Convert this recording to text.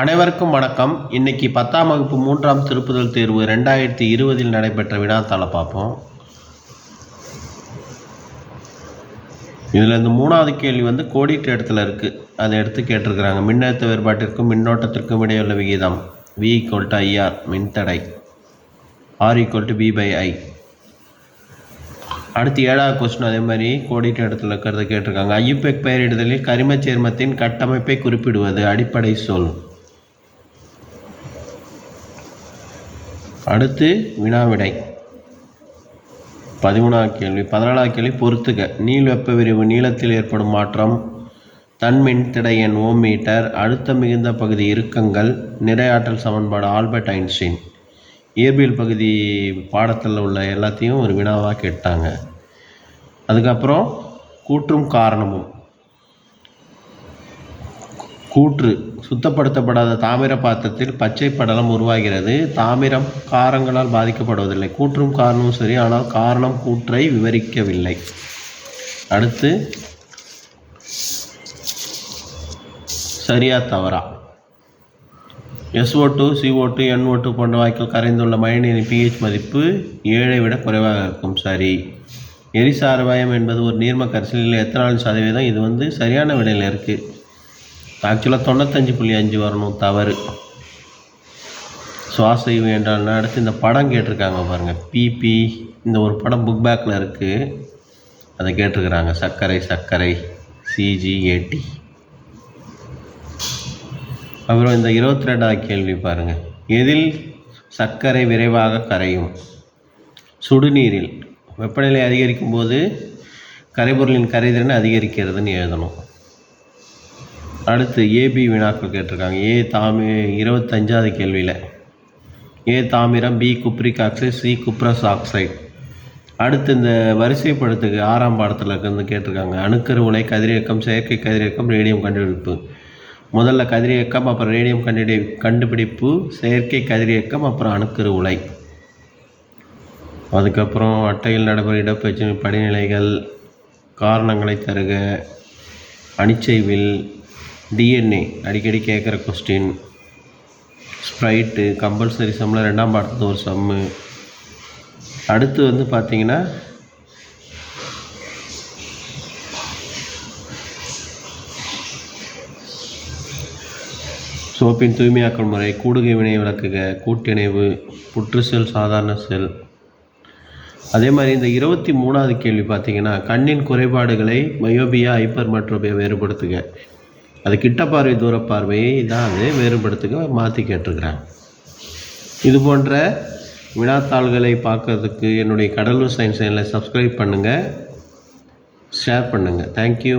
அனைவருக்கும் வணக்கம். இன்னைக்கு பத்தாம் வகுப்பு மூன்றாம் திருப்புதல் தேர்வு ரெண்டாயிரத்தி இருபதில் நடைபெற்ற வினாத்தாளை பார்ப்போம். இதில் இந்த மூணாவது கேள்வி வந்து கோடிட்டு இடத்துல இருக்குது அதை எடுத்து கேட்டிருக்கிறாங்க. மின்னழுத்த வேறுபாட்டிற்கும் மின்னோட்டத்திற்கும் இடையுள்ள விகிதம் V equal to I R மின்தடை. R equal to P by I அடுத்து ஏழாவது கொஸ்டின் அதே மாதிரி கோடிட்டு இடத்துல இருக்கிறத கேட்டிருக்காங்க. ஐயுபெக் பெயரிடுதலில் கரிமச் சேர்மத்தின் கட்டமைப்பை குறிப்பிடுவது அடிப்படை சொல். அடுத்து வினாவிடை. பதிமூணாவது கேள்வி. பதினாலாவது கேள்வி பொறுத்துக. நீள் வெப்ப விரிவு நீளத்தில் ஏற்படும் மாற்றம். தன்மின் திடையன் ஓம் மீட்டர் அழுத்தம் மிகுந்த பகுதி இறுக்கங்கள். நிறையாற்றல் சமன்பாடு ஆல்பர்ட் ஐன்ஸ்டீன். இயற்பியல் பகுதி பாடத்தில் உள்ள எல்லாத்தையும் ஒரு வினாவாக கேட்டாங்க. அதுக்கப்புறம் கூற்றும் காரணமும். கூற்று. சுத்தப்படுத்தப்படாத தாமிர பாத்திரத்தில் பச்சை படலம் உருவாகிறது. தாமிரம் காரங்களால் பாதிக்கப்படுவதில்லை. கூற்றும் காரணமும் சரி ஆனால் காரணம் கூற்றை விவரிக்கவில்லை. அடுத்து சரியா தவறா. S O two C O two N O two போன்ற வாய்க்கால் கரைந்துள்ள மழைநீரின் பிஹெச் மதிப்பு ஏழை விட குறைவாக இருக்கும். சரி. எரிசாரவாயம் என்பது ஒரு நீர்ம கரைசலில் எத்தனாலும் சதவீதம். இது வந்து சரியான விடையில் இருக்குது ஆக்சுவலாக தொண்ணூத்தஞ்சு புள்ளி அஞ்சு வரணும் தவறு. சுவாச என்றால் அடுத்து இந்த படம் கேட்டிருக்காங்க பாருங்கள் பிபி இந்த ஒரு படம் புக் பேக்கில் இருக்குது அதை கேட்டிருக்கிறாங்க. சர்க்கரை சர்க்கரை. சிஜி ஏடி அப்புறம் இந்த இருபத்தி ரெண்டாவது கேள்வி பாருங்கள் எதில் சர்க்கரை விரைவாக கரையும்? சுடுநீரில். வெப்பநிலை அதிகரிக்கும் போது கரைபொருளின் கரைதிறனை அதிகரிக்கிறதுன்னு எழுதணும். அடுத்து ஏபி வினாக்கள் கேட்டிருக்காங்க. ஏ தாமி இருபத்தஞ்சாவது கேள்வியில். ஏ தாமிரம் B cupric oxide C cuprous oxide. அடுத்து இந்த வரிசைப்படுத்துக்கு ஆறாம் பாடத்தில் இருந்து கேட்டிருக்காங்க. அணுக்கரு உலை கதிரியக்கம் செயற்கை கதிரியக்கம் ரேடியம் கண்டுபிடிப்பு. முதல்ல கதிரியக்கம் அப்புறம் ரேடியம் கண்டுபிடி கண்டுபிடிப்பு செயற்கை கதிரியக்கம் அப்புறம் அணுக்கரு உலை அதுக்கப்புறம் அட்டையில் நடைபெறும் இடப்பயிற்சி படிநிலைகள் காரணங்களை தருக அணிச்சைவில் டிஎன்ஏ அடிக்கடி கேட்குற கொஸ்டின் ஸ்ப்ரைட்டு கம்பல்சரி சம்மில் ரெண்டாம் பாடத்துக்கு ஒரு சம்மு அடுத்து வந்து பார்த்தீங்கன்னா சோப்பின் தூய்மையாக்கல் முறை கூடுகை வினை விளக்குக கூட்டிணைவு புற்று செல் சாதாரண செல். அதே மாதிரி இந்த இருபத்தி மூணாவது கேள்வி பார்த்தீங்கன்னா கண்ணின் குறைபாடுகளை மயோபியா ஹைப்பர் மட்ரோபியா வேறுபடுத்துக. அது கிட்ட பார்வை தூர பார்வையை தான் அது வேறுபடுத்துக மாற்றி கேட்டிருக்கிறாங்க. இது போன்ற வினாத்தாள்களை பார்க்கறதுக்கு என்னுடைய கடலூர் சயின்ஸ் சேனலை சப்ஸ்கிரைப் பண்ணுங்கள் ஷேர் பண்ணுங்கள் தேங்க்யூ